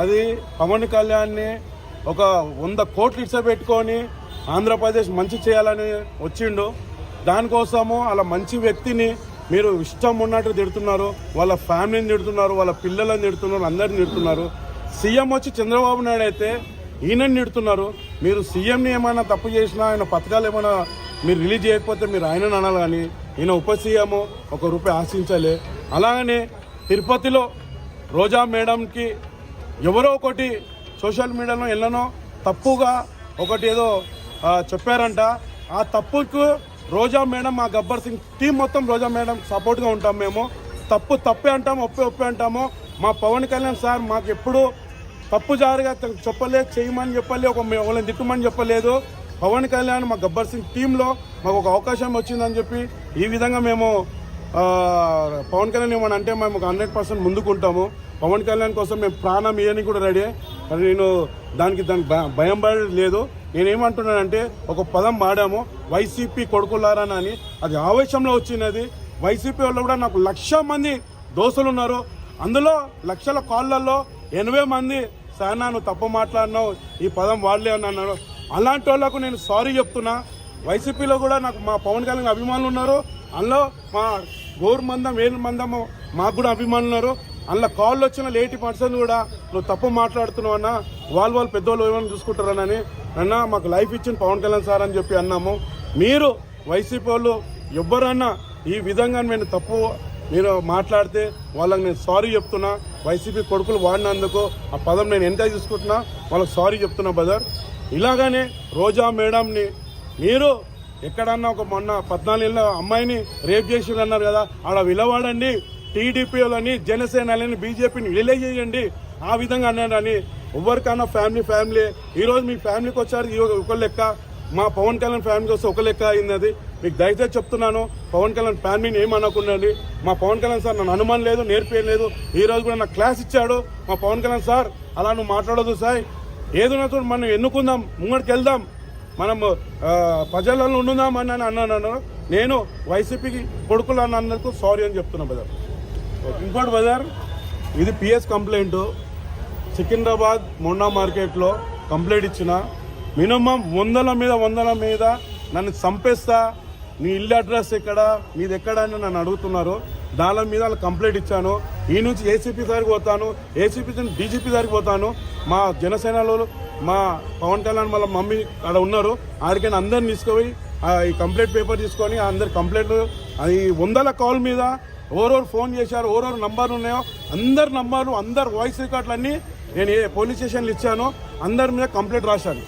అది పవన్ కళ్యాణ్ని ఒక వంద కోట్లు ఇచ్చబెట్టుకొని ఆంధ్రప్రదేశ్ మంచి చేయాలని వచ్చిండు. దానికోసము అలా మంచి వ్యక్తిని మీరు ఇష్టం ఉన్నట్టు తిడుతున్నారు. వాళ్ళ ఫ్యామిలీని తిడుతున్నారు వాళ్ళ పిల్లలను తిడుతున్నారు అందరిని తిడుతున్నారు. సీఎం వచ్చి చంద్రబాబు నాయుడు అయితే ఈయనని తిడుతున్నారు. మీరు సీఎంని ఏమైనా తప్పు చేసినా ఆయన పథకాలు ఏమైనా మీరు రిలీజ్ చేయకపోతే మీరు ఆయనని అనాలి కానీ ఈయన ఉప సీఎం ఒక రూపాయి ఆశించాలి. అలాగనే తిరుపతిలో రోజా మేడంకి ఎవరో ఒకటి సోషల్ మీడియాలో ఎల్లనో తప్పుగా ఒకటి ఏదో చెప్పారంట. ఆ తప్పుకు రోజా మేడం మా గబ్బర్ సింగ్ టీం మొత్తం రోజా మేడం సపోర్ట్గా ఉంటాం మేము. తప్పు తప్పే అంటాము ఒప్పే ఒప్పే అంటాము. మా పవన్ కళ్యాణ్ సార్ మాకు ఎప్పుడు తప్పు జారుగా చెప్పలే చేయమని చెప్పలే ఒక మే- వాళ్ళని తిట్టమని చెప్పలేదు. పవన్ కళ్యాణ్ మా గబ్బర్ సింగ్ టీంలో మాకు ఒక అవకాశం వచ్చిందని చెప్పి ఈ విధంగా మేము పవన్ కళ్యాణ్ ఏమని అంటే మేము హండ్రెడ్ పర్సెంట్ ముందుకుంటాము పవన్ కళ్యాణ్ కోసం మేము ప్రాణం ఇవ్వని కూడా రెడీ. కానీ నేను దానికి దానికి భ- భయం పడి లేదు. నేనేమంటున్నానంటే ఒక పదం వాడాము వైసీపీ కొడుకులారా అని. అది ఆవేశంలో వచ్చినది. వైసీపీ వాళ్ళు కూడా నాకు లక్ష మంది దోస్తులు ఉన్నారు. అందులో లక్షల కాళ్ళల్లో ఎనభై మంది సానా నువ్వు తప్పు మాట్లాడినావు. ఈ పదం వాడలే అని అన్నాడు అలాంటి వాళ్ళకు నేను సారీ చెప్తున్నా. వైసీపీలో కూడా నాకు మా పవన్ కళ్యాణ్ అభిమానులు ఉన్నారు. అందులో మా గోరు మందం ఏడు మందము మాకు కూడా అభిమానులున్నారు అందులో కాళ్ళు వచ్చిన లేటి పర్సన్ కూడా నువ్వు తప్పు మాట్లాడుతున్నావు అన్న వాళ్ళు వాళ్ళు పెద్దోళ్ళు ఏమైనా చూసుకుంటారనని అన్న మాకు లైఫ్ ఇచ్చిన పవన్ కళ్యాణ్ సార్ అని చెప్పి అన్నాము. మీరు వైసీపీ వాళ్ళు ఎవ్వరన్నా ఈ విధంగా నేను తప్పు మీరు మాట్లాడితే వాళ్ళకి నేను సారీ చెప్తున్నా. వైసీపీ కొడుకులు వాడినందుకు ఆ పదం నేను ఎంత తీసుకుంటున్నా వాళ్ళకి సారీ చెప్తున్నా బ్రదర్ ఇలాగానే రోజా మేడంని మీరు ఎక్కడన్నా ఒక మొన్న పద్నాలుగేళ్ళ అమ్మాయిని రేప్ చేసి అన్నారు కదా ఆడ విలవాడండి. టీడీపీలని జనసేనలని బీజేపీని విలే చేయండి. ఆ విధంగా అన్నాడని ఎవరికైనా ఫ్యామిలీ ఫ్యామిలీ. ఈరోజు మీ ఫ్యామిలీకి వచ్చారు ఒక లెక్క. మా పవన్ కళ్యాణ్ ఫ్యామిలీకి వస్తే ఒక లెక్క అయింది. మీకు దయచేసి చెప్తున్నాను పవన్ కళ్యాణ్ ఫ్యామిలీని ఏమనకుండండి మా పవన్ కళ్యాణ్ సార్ నన్ను అనుమానం లేదు నేర్పేయలేదు ఈ రోజు కూడా నాకు క్లాస్ ఇచ్చాడు. మా పవన్ కళ్యాణ్ సార్ అలా నువ్వు మాట్లాడదు సార్ ఏదైనా మనం ఎన్నుకుందాం ముంగడికి వెళ్దాం. మనం ప్రజలలో ఉండుదామని అని అన్నాను నేను వైసీపీకి కొడుకులు అని అన్నందుకు సారీ అని చెప్తున్నా బజార్ ఇంకోటి బజార్ ఇది పిఎస్ కంప్లైంట్. సికింద్రాబాద్ మొండా మార్కెట్లో కంప్లైంట్ ఇచ్చిన. మినిమం వందల మీద వందల మీద నన్ను చంపేస్తా. నీ ఇల్లు అడ్రస్ ఎక్కడ మీది ఎక్కడ అని నన్ను అడుగుతున్నారు. దాని మీద వాళ్ళు కంప్లైంట్ ఇచ్చాను. ఈ నుంచి ఏసీపీ దగ్గరికి పోతాను ఏసీపీ నుంచి డీజీపీ దగ్గరికి పోతాను. మా జనసేనలో మా పవన్ కళ్యాణ్ వాళ్ళ మమ్మీ అక్కడ ఉన్నారు. ఆడికైనా అందరిని తీసుకుపోయి ఆ ఈ కంప్లైంట్ పేపర్ తీసుకొని అందరి కంప్లైంట్ అది వందల కాల్ మీద ఓరోరు ఫోన్ చేశారు ఓరోరు నంబర్లు ఉన్నాయో అందరి నంబర్లు అందరు వాయిస్ రికార్డులన్నీ నేను ఏ పోలీస్ స్టేషన్లు ఇచ్చాను అందరి మీద కంప్లైంట్ రాశాను